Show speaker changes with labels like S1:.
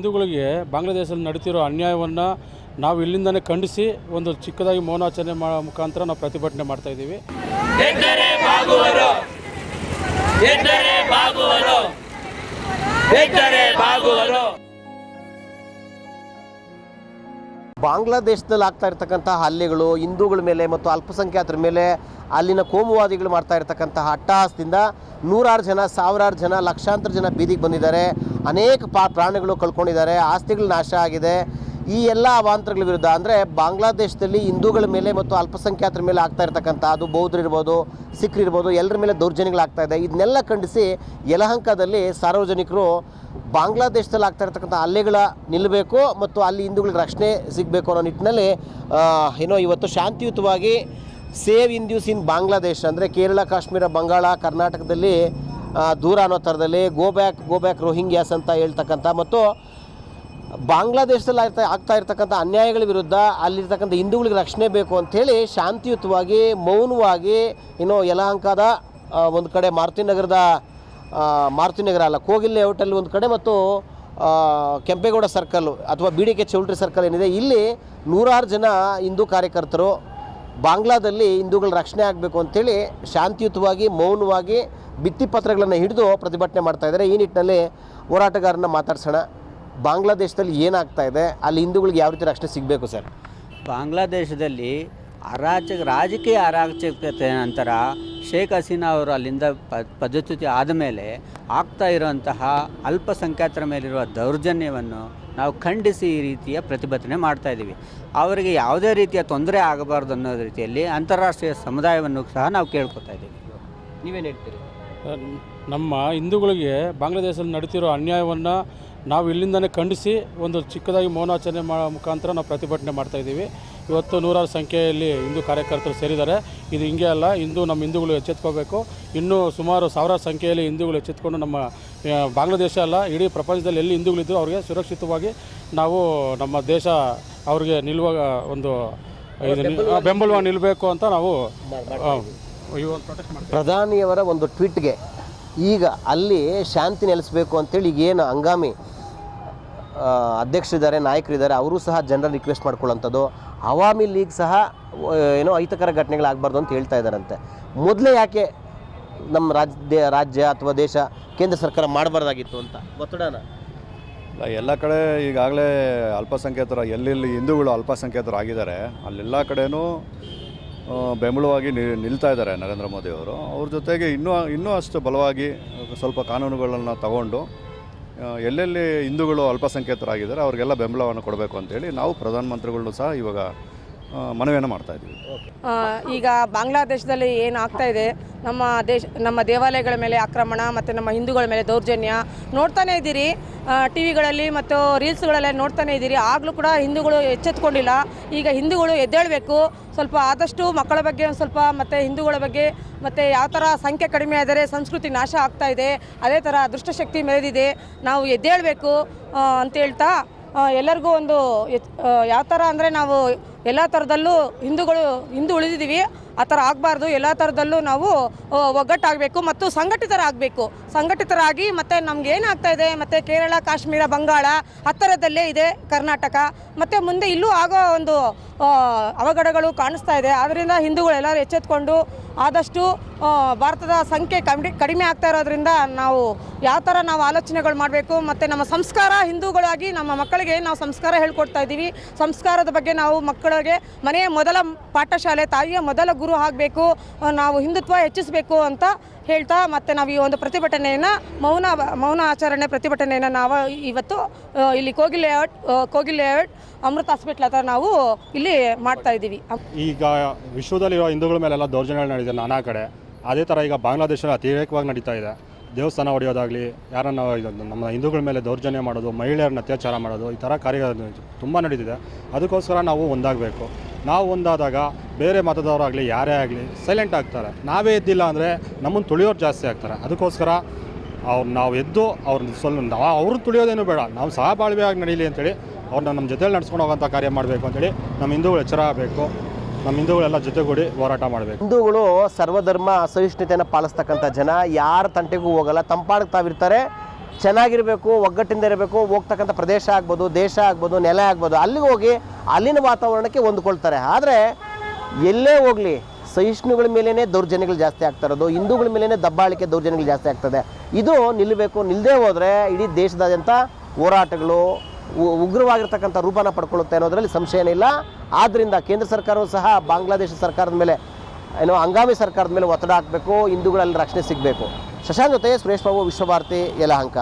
S1: ಹಿಂದೂಗಳಿಗೆ ಬಾಂಗ್ಲಾದೇಶದಲ್ಲಿ ನಡೀತಿರೋ ಅನ್ಯಾಯವನ್ನು ನಾವು ಇಲ್ಲಿಂದನೇ ಖಂಡಿಸಿ ಒಂದು ಚಿಕ್ಕದಾಗಿ ಮೌನಾಚರಣೆ ಮಾಡೋ ಮುಖಾಂತರ ನಾವು ಪ್ರತಿಭಟನೆ ಮಾಡ್ತಾ ಇದ್ದೀವಿ.
S2: ಎಂದರೆ ಬಾಗುವರು.
S3: ಬಾಂಗ್ಲಾದೇಶದಲ್ಲಿ ಆಗ್ತಾ ಇರ್ತಕ್ಕಂಥ ಹಲ್ಲೆಗಳು, ಹಿಂದೂಗಳ ಮೇಲೆ ಮತ್ತು ಅಲ್ಪಸಂಖ್ಯಾತರ ಮೇಲೆ ಅಲ್ಲಿನ ಕೋಮುವಾದಿಗಳು ಮಾಡ್ತಾ ಇರ್ತಕ್ಕಂತಹ ಅಟ್ಟಹಾಸದಿಂದ ನೂರಾರು ಜನ, ಸಾವಿರಾರು ಜನ, ಲಕ್ಷಾಂತರ ಜನ ಬೀದಿಗೆ ಬಂದಿದ್ದಾರೆ. ಅನೇಕ ಪ್ರಾಣಿಗಳು ಕಳ್ಕೊಂಡಿದ್ದಾರೆ. ಆಸ್ತಿಗಳು ನಾಶ ಆಗಿದೆ. ಈ ಎಲ್ಲ ಅವಾಂತರಗಳ ವಿರುದ್ಧ, ಅಂದರೆ ಬಾಂಗ್ಲಾದೇಶದಲ್ಲಿ ಹಿಂದೂಗಳ ಮೇಲೆ ಮತ್ತು ಅಲ್ಪಸಂಖ್ಯಾತರ ಮೇಲೆ ಆಗ್ತಾ ಇರ್ತಕ್ಕಂಥ, ಅದು ಬೌದ್ಧರು ಸಿಖ್ರಿರ್ಬೋದು ಎಲ್ಲರ ಮೇಲೆ ದೌರ್ಜನ್ಯಗಳಾಗ್ತಾ ಇದೆ. ಇದನ್ನೆಲ್ಲ ಖಂಡಿಸಿ ಯಲಹಂಕದಲ್ಲಿ ಸಾರ್ವಜನಿಕರು ಬಾಂಗ್ಲಾದೇಶದಲ್ಲಿ ಆಗ್ತಾ ಇರ್ತಕ್ಕಂಥ ಹಲ್ಲೆಗಳ ನಿಲ್ಲಬೇಕು ಮತ್ತು ಅಲ್ಲಿ ಹಿಂದೂಗಳಿಗೆ ರಕ್ಷಣೆ ಸಿಗಬೇಕು ಅನ್ನೋ ನಿಟ್ಟಿನಲ್ಲಿ ಏನೋ ಇವತ್ತು ಶಾಂತಿಯುತವಾಗಿ ಸೇವ್ ಹಿಂದೂಸ್ ಇನ್ ಬಾಂಗ್ಲಾದೇಶ, ಅಂದರೆ ಕೇರಳ, ಕಾಶ್ಮೀರ, ಬಂಗಾಳ, ಕರ್ನಾಟಕದಲ್ಲಿ ದೂರ ಅನ್ನೋ ಥರದಲ್ಲಿ, ಗೋ ಬ್ಯಾಕ್ ಗೋ ಬ್ಯಾಕ್ ರೋಹಿಂಗ್ಯಾಸ್ ಅಂತ ಹೇಳ್ತಕ್ಕಂಥ ಮತ್ತು ಬಾಂಗ್ಲಾದೇಶದಲ್ಲಿ ಆಗ್ತಾ ಆಗ್ತಾ ಇರ್ತಕ್ಕಂಥ ಅನ್ಯಾಯಗಳ ವಿರುದ್ಧ ಅಲ್ಲಿರ್ತಕ್ಕಂಥ ಹಿಂದೂಗಳಿಗೆ ರಕ್ಷಣೆ ಬೇಕು ಅಂಥೇಳಿ ಶಾಂತಿಯುತವಾಗಿ, ಮೌನವಾಗಿ ಏನೋ ಯಲಹಂಕದ ಒಂದು ಕಡೆ ಮಾರುತಿ ನಗರದ ಮಾರುತಿ ನಗರ ಅಲ್ಲ, ಕೋಗಿಲ್ ಹೋಟೆಲ್ ಒಂದು ಕಡೆ ಮತ್ತು ಕೆಂಪೇಗೌಡ ಸರ್ಕಲ್ ಅಥವಾ B D K choultry circle ಏನಿದೆ, ಇಲ್ಲಿ ನೂರಾರು ಜನ ಹಿಂದೂ ಕಾರ್ಯಕರ್ತರು ಬಾಂಗ್ಲಾದಲ್ಲಿ ಹಿಂದೂಗಳ ರಕ್ಷಣೆ ಆಗಬೇಕು ಅಂಥೇಳಿ ಶಾಂತಿಯುತವಾಗಿ, ಮೌನವಾಗಿ ಭಿತ್ತಿಪತ್ರಗಳನ್ನು ಹಿಡಿದು ಪ್ರತಿಭಟನೆ ಮಾಡ್ತಾ ಇದ್ದಾರೆ. ಈ ನಿಟ್ಟಿನಲ್ಲಿ ಹೋರಾಟಗಾರನ ಮಾತಾಡ್ಸೋಣ. ಬಾಂಗ್ಲಾದೇಶದಲ್ಲಿ ಏನಾಗ್ತಾ ಇದೆ? ಅಲ್ಲಿ ಹಿಂದೂಗಳಿಗೆ ಯಾವ ರೀತಿ ರಕ್ಷಣೆ ಸಿಗಬೇಕು ಸರ್?
S4: ಬಾಂಗ್ಲಾದೇಶದಲ್ಲಿ ಅರಾಜಕ ರಾಜಕೀಯ ಅರಾಜಕತೆ ನಂತರ ಶೇಖ್ ಹಸೀನಾ ಅವರು ಅಲ್ಲಿಂದ ಪ ಪದಚ್ಯುತಿ ಆದಮೇಲೆ ಆಗ್ತಾ ಇರುವಂತಹ ಅಲ್ಪಸಂಖ್ಯಾತರ ಮೇಲಿರುವ ದೌರ್ಜನ್ಯವನ್ನು ನಾವು ಖಂಡಿಸಿ ಈ ರೀತಿಯ ಪ್ರತಿಭಟನೆ ಮಾಡ್ತಾ ಇದ್ದೀವಿ. ಅವರಿಗೆ ಯಾವುದೇ ರೀತಿಯ ತೊಂದರೆ ಆಗಬಾರ್ದು ಅನ್ನೋ ರೀತಿಯಲ್ಲಿ ಅಂತಾರಾಷ್ಟ್ರೀಯ ಸಮುದಾಯವನ್ನು ಸಹ ನಾವು ಕೇಳ್ಕೊತಾ ಇದ್ದೀವಿ.
S3: ನೀವೇನು ಹೇಳ್ತೀರಿ?
S1: ನಮ್ಮ ಹಿಂದೂಗಳಿಗೆ ಬಾಂಗ್ಲಾದೇಶದಲ್ಲಿ ನಡೀತಿರೋ ಅನ್ಯಾಯವನ್ನು ನಾವು ಇಲ್ಲಿಂದನೇ ಖಂಡಿಸಿ ಒಂದು ಚಿಕ್ಕದಾಗಿ ಮೌನಾಚರಣೆ ಮಾ ಮುಖಾಂತರ ನಾವು ಪ್ರತಿಭಟನೆ ಮಾಡ್ತಾಯಿದ್ದೀವಿ ಇವತ್ತು ನೂರಾರು ಸಂಖ್ಯೆಯಲ್ಲಿ ಹಿಂದೂ ಕಾರ್ಯಕರ್ತರು ಸೇರಿದ್ದಾರೆ. ಇದು ಹಿಂಗೆ ಅಲ್ಲ ಇಂದು ನಮ್ಮ ಹಿಂದೂಗಳು ಎಚ್ಚೆತ್ಕೋಬೇಕು. ಇನ್ನೂ ಸುಮಾರು ಸಾವಿರಾರು ಸಂಖ್ಯೆಯಲ್ಲಿ ಹಿಂದೂಗಳು ಎಚ್ಚೆತ್ಕೊಂಡು ನಮ್ಮ ಬಾಂಗ್ಲಾದೇಶ ಅಲ್ಲ, ಇಡೀ ಪ್ರಪಂಚದಲ್ಲಿ ಎಲ್ಲಿ ಹಿಂದೂಗಳಿದ್ರು ಅವರಿಗೆ ಸುರಕ್ಷಿತವಾಗಿ ನಾವು ನಮ್ಮ ದೇಶ ಅವ್ರಿಗೆ ನಿಲ್ಲುವ ಒಂದು ಬೆಂಬಲವಾಗಿ ನಿಲ್ಲಬೇಕು ಅಂತ ನಾವು
S3: ಪ್ರಧಾನಿಯವರ ಒಂದು ಟ್ವೀಟ್ಗೆ ಈಗ ಅಲ್ಲಿ ಶಾಂತಿ ನೆಲೆಸಬೇಕು ಅಂತೇಳಿ ಈಗ ಏನು ಹಂಗಾಮಿ ಅಧ್ಯಕ್ಷರಿದ್ದಾರೆ ನಾಯಕರಿದ್ದಾರೆ ಅವರು ಸಹ ಜನರ ರಿಕ್ವೆಸ್ಟ್ ಮಾಡ್ಕೊಳ್ಳೋಂಥದ್ದು ಅವಾಮಿ ಲೀಗ್ ಸಹ ಏನೋ ಅಹಿತಕರ ಘಟನೆಗಳಾಗಬಾರ್ದು ಅಂತ ಹೇಳ್ತಾ ಇದ್ದಾರಂತೆ. ಮೊದಲೇ ಯಾಕೆ ನಮ್ಮ ರಾಜ್ಯ ರಾಜ್ಯ ಅಥವಾ ದೇಶ ಕೇಂದ್ರ ಸರ್ಕಾರ ಮಾಡಬಾರ್ದಾಗಿತ್ತು ಅಂತ? ಒತ್ತಡನ
S5: ಎಲ್ಲ ಕಡೆ ಈಗಾಗಲೇ ಅಲ್ಪಸಂಖ್ಯಾತರ ಎಲ್ಲೆಲ್ಲಿ ಹಿಂದೂಗಳು ಅಲ್ಪಸಂಖ್ಯಾತರು ಆಗಿದ್ದಾರೆ ಅಲ್ಲೆಲ್ಲ ಕಡೆನೂ ಆ, ಬೆಂಬಲವಾಗಿ ನಿಲ್ತಾ ಇದ್ದಾರೆ ನರೇಂದ್ರ ಮೋದಿ ಅವರು. ಅವ್ರ ಜೊತೆಗೆ ಇನ್ನೂ ಇನ್ನೂ ಅಷ್ಟು ಬಲವಾಗಿ ಸ್ವಲ್ಪ ಕಾನೂನುಗಳನ್ನು ತಗೊಂಡು ಎಲ್ಲೆಲ್ಲಿ ಹಿಂದೂಗಳು ಅಲ್ಪಸಂಖ್ಯಾತರಾಗಿದ್ದಾರೆ, ಅವ್ರಿಗೆಲ್ಲ ಬೆಂಬಲವನ್ನು ಕೊಡಬೇಕು ಅಂತೇಳಿ ನಾವು ಪ್ರಧಾನಮಂತ್ರಿಗಳನ್ನು ಸಹ ಇವಾಗ ಮನವಿಯನ್ನು ಮಾಡ್ತಾ ಇದ್ದೀವಿ.
S6: ಈಗ ಬಾಂಗ್ಲಾದೇಶದಲ್ಲಿ ಏನು ಆಗ್ತಾ ಇದೆ? ನಮ್ಮ ದೇಶ, ನಮ್ಮ ದೇವಾಲಯಗಳ ಮೇಲೆ ಆಕ್ರಮಣ ಮತ್ತು ನಮ್ಮ ಹಿಂದೂಗಳ ಮೇಲೆ ದೌರ್ಜನ್ಯ ನೋಡ್ತಾನೇ ಇದ್ದೀರಿ. ಟಿ ವಿಗಳಲ್ಲಿ ಮತ್ತು ರೀಲ್ಸ್ಗಳಲ್ಲಿ ನೋಡ್ತಾನೇ ಇದ್ದೀರಿ. ಆಗಲೂ ಕೂಡ ಹಿಂದೂಗಳು ಎಚ್ಚೆತ್ಕೊಂಡಿಲ್ಲ. ಈಗ ಹಿಂದೂಗಳು ಎದ್ದೇಳಬೇಕು. ಸ್ವಲ್ಪ ಆದಷ್ಟು ಮಕ್ಕಳ ಬಗ್ಗೆ ಒಂದು ಸ್ವಲ್ಪ ಮತ್ತು ಹಿಂದೂಗಳ ಬಗ್ಗೆ ಮತ್ತು ಯಾವ ಥರ ಸಂಖ್ಯೆ ಕಡಿಮೆ ಆದರೆ ಸಂಸ್ಕೃತಿ ನಾಶ ಆಗ್ತಾ ಇದೆ. ಅದೇ ಥರ ಅದೃಷ್ಟಶಕ್ತಿ ಮೆರೆದಿದೆ ನಾವು ಎದ್ದೇಳಬೇಕು ಅಂತ ಹೇಳ್ತಾ ಎಲ್ಲರಿಗೂ ಒಂದು ಯಾವ ಥರ ಅಂದರೆ ನಾವು ಎಲ್ಲ ಥರದಲ್ಲೂ ಹಿಂದೂಗಳು, ಹಿಂದೂ ಉಳಿದಿದ್ದೀವಿ. ಆ ಥರ ಆಗಬಾರ್ದು. ಎಲ್ಲ ಥರದಲ್ಲೂ ನಾವು ಒಗ್ಗಟ್ಟಾಗಬೇಕು ಮತ್ತು ಸಂಘಟಿತರಾಗಬೇಕು. ಸಂಘಟಿತರಾಗಿ ಮತ್ತು ನಮ್ಗೆ ಏನಾಗ್ತಾ ಇದೆ? ಮತ್ತು ಕೇರಳ, ಕಾಶ್ಮೀರ, ಬಂಗಾಳ ಹತ್ತಿರದಲ್ಲೇ ಇದೆ ಕರ್ನಾಟಕ. ಮತ್ತು ಮುಂದೆ ಇಲ್ಲೂ ಆಗೋ ಒಂದು ಅವಘಡಗಳು ಕಾಣಿಸ್ತಾ ಇದೆ. ಆದ್ದರಿಂದ ಹಿಂದೂಗಳೆಲ್ಲರೂ ಎಚ್ಚೆತ್ಕೊಂಡು ಆದಷ್ಟು ಭಾರತದ ಸಂಖ್ಯೆ ಕಮ್ಮಿ, ಕಡಿಮೆ ಆಗ್ತಾ ಇರೋದ್ರಿಂದ ನಾವು ಯಾವ ಥರ ನಾವು ಆಲೋಚನೆಗಳು ಮಾಡಬೇಕು, ಮತ್ತು ನಮ್ಮ ಸಂಸ್ಕಾರ ಹಿಂದೂಗಳಾಗಿ ನಮ್ಮ ಮಕ್ಕಳಿಗೆ ನಾವು ಸಂಸ್ಕಾರ ಹೇಳ್ಕೊಡ್ತಾ ಇದ್ದೀವಿ. ಸಂಸ್ಕಾರದ ಬಗ್ಗೆ ನಾವು ಮಕ್ಕಳಿಗೆ ಮನೆಯ ಮೊದಲ ಪಾಠಶಾಲೆ, ತಾಯಿಯ ಮೊದಲ ಗುರು ಆಗಬೇಕು, ನಾವು ಹಿಂದುತ್ವ ಹೆಚ್ಚಿಸಬೇಕು ಅಂತ ಹೇಳ್ತಾ, ಮತ್ತು ನಾವು ಈ ಒಂದು ಪ್ರತಿಭಟನೆಯನ್ನು, ಮೌನ ಮೌನ ಆಚರಣೆ ಪ್ರತಿಭಟನೆಯನ್ನು ನಾವು ಇವತ್ತು ಇಲ್ಲಿ Kogilu layout Kogilu layout Amrita hospital ಹತ್ರ ನಾವು ಇಲ್ಲಿ ಮಾಡ್ತಾ ಇದ್ದೀವಿ.
S7: ಈಗ ವಿಶ್ವದಲ್ಲಿರೋ ಹಿಂದೂಗಳ ಮೇಲೆಲ್ಲ ದೌರ್ಜನ್ಯಗಳು ನಡೆದಿದೆ. ನಾನಾ ಕಡೆ. ಅದೇ ಥರ ಈಗ ಬಾಂಗ್ಲಾದೇಶದಲ್ಲಿ ಅತಿರೇಕವಾಗಿ ನಡೀತಾ ಇದೆ. ದೇವಸ್ಥಾನ ಹೊಡೆಯೋದಾಗಲಿ ಯಾರನ್ನ ಇದು ನಮ್ಮ ಹಿಂದೂಗಳ ಮೇಲೆ ದೌರ್ಜನ್ಯ ಮಾಡೋದು, ಮಹಿಳೆಯರನ್ನ ಅತ್ಯಾಚಾರ ಮಾಡೋದು, ಈ ಥರ ಕಾರ್ಯ ತುಂಬ ನಡೀತಿದೆ. ಅದಕ್ಕೋಸ್ಕರ ನಾವು ಒಂದಾಗಬೇಕು. ನಾವು ಒಂದಾದಾಗ ಬೇರೆ ಮತದವರಾಗಲಿ ಯಾರೇ ಆಗಲಿ ಸೈಲೆಂಟ್ ಆಗ್ತಾರೆ. ನಾವೇ ಎದ್ದಿಲ್ಲ ಅಂದರೆ ನಮ್ಮನ್ನು ತುಳಿಯೋರು ಜಾಸ್ತಿ ಆಗ್ತಾರೆ. ಅದಕ್ಕೋಸ್ಕರ ಅವ್ರು ನಾವು ಎದ್ದು ಅವ್ರನ್ನ ಸ್ವಲ್ಪ ನಾವು ಅವ್ರನ್ನ ತುಳಿಯೋದೇನು ಬೇಡ. ನಾವು ಸಹ ಬಾಳ್ವೆಯಾಗಿ ನಡೀಲಿ ಅಂತೇಳಿ ಅವ್ರನ್ನ ನಮ್ಮ ಜೊತೆಯಲ್ಲಿ ನಡ್ಸ್ಕೊಂಡು ಹೋಗೋಂಥ ಕಾರ್ಯ ಮಾಡಬೇಕು ಅಂತೇಳಿ ನಮ್ಮ ಹಿಂದೂಗಳು ಎಚ್ಚರ ಆಗಬೇಕು. ನಮ್ಮ ಹಿಂದೂಗಳೆಲ್ಲ ಜೊತೆಗೂಡಿ ಹೋರಾಟ ಮಾಡಬೇಕು.
S3: ಹಿಂದೂಗಳು ಸರ್ವಧರ್ಮ ಅಸಹಿಷ್ಣುತೆಯನ್ನು ಪಾಲಿಸ್ತಕ್ಕಂಥ ಜನ, ಯಾರ ತಂಟೆಗೂ ಹೋಗಲ್ಲ, ತಂಪಾಡಕ್ಕೆ ತಾವಿರ್ತಾರೆ. ಚೆನ್ನಾಗಿರಬೇಕು, ಒಗ್ಗಟ್ಟಿಂದ ಇರಬೇಕು, ಹೋಗ್ತಕ್ಕಂಥ ಪ್ರದೇಶ ಆಗ್ಬೋದು, ದೇಶ ಆಗ್ಬೋದು, ನೆಲ ಆಗ್ಬೋದು, ಅಲ್ಲಿಗೆ ಹೋಗಿ ಅಲ್ಲಿನ ವಾತಾವರಣಕ್ಕೆ ಹೊಂದ್ಕೊಳ್ತಾರೆ. ಆದರೆ ಎಲ್ಲೇ ಹೋಗಲಿ, ಸಹಿಷ್ಣುಗಳ ಮೇಲೇ ದೌರ್ಜನ್ಯಗಳು ಜಾಸ್ತಿ ಆಗ್ತಾ ಇರೋದು, ಹಿಂದೂಗಳ ಮೇಲೇ ದಬ್ಬಾಳಿಕೆ ದೌರ್ಜನ್ಯಗಳು ಜಾಸ್ತಿ ಆಗ್ತದೆ. ಇದು ನಿಲ್ಲಬೇಕು ನಿಲ್ಲದೆ ಹೋದರೆ ಇಡೀ ದೇಶದಾದ್ಯಂತ ಹೋರಾಟಗಳು ಉಗ್ರವಾಗಿರ್ತಕ್ಕಂಥ ರೂಪನ ಪಡ್ಕೊಳ್ಳುತ್ತೆ ಅನ್ನೋದರಲ್ಲಿ ಸಂಶಯ ಏನಿಲ್ಲ ಆದ್ದರಿಂದ ಕೇಂದ್ರ ಸರ್ಕಾರವೂ ಸಹ ಬಾಂಗ್ಲಾದೇಶ ಸರ್ಕಾರದ ಮೇಲೆ, ಏನೋ ಹಂಗಾಮಿ ಸರ್ಕಾರದ ಮೇಲೆ ಒತ್ತಡ ಹಾಕಬೇಕು, ಹಿಂದೂಗಳಲ್ಲಿ ರಕ್ಷಣೆ ಸಿಗಬೇಕು. ಶಶಾಂಕ್ ಜೊತೆ ಸುರೇಶ್ ಬಾಬು ವಿಶ್ವಭಾರತಿ ಯಲಹಂಕ.